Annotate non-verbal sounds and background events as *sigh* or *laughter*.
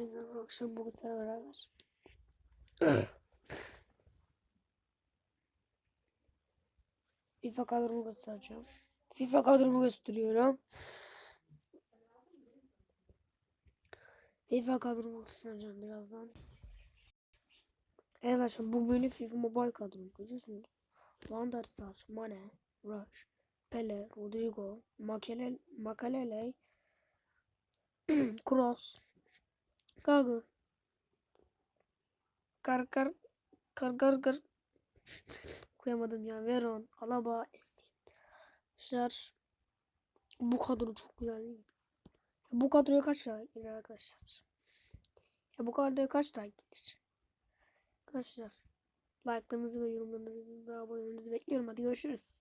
Merhaba akşam sizlerle beraber. *clears throat* FIFA kadromu göstereceğim. FIFA kadromu gösteriyorum. FIFA kadromu göstereceğim birazdan. Evet arkadaşlar bu benim FIFA Mobile kadrom görüyorsunuz. Van der Sar, Mane, Rush, Pele, Rodrigo, Makelele, Makalele, *clears throat* Kroos, Gagır. Kar kar kar kar kar. Koyamadım ya. Veron, Alaba, Esin. Arkadaşlar bu kadro çok güzel değil mi? Bu kadroya kaç like gelir arkadaşlar? Ya bu kadroya kaç like gelir? Arkadaşlar like'larınızı ve yorumlarınızı ve abonelerinizi bekliyorum. Hadi görüşürüz.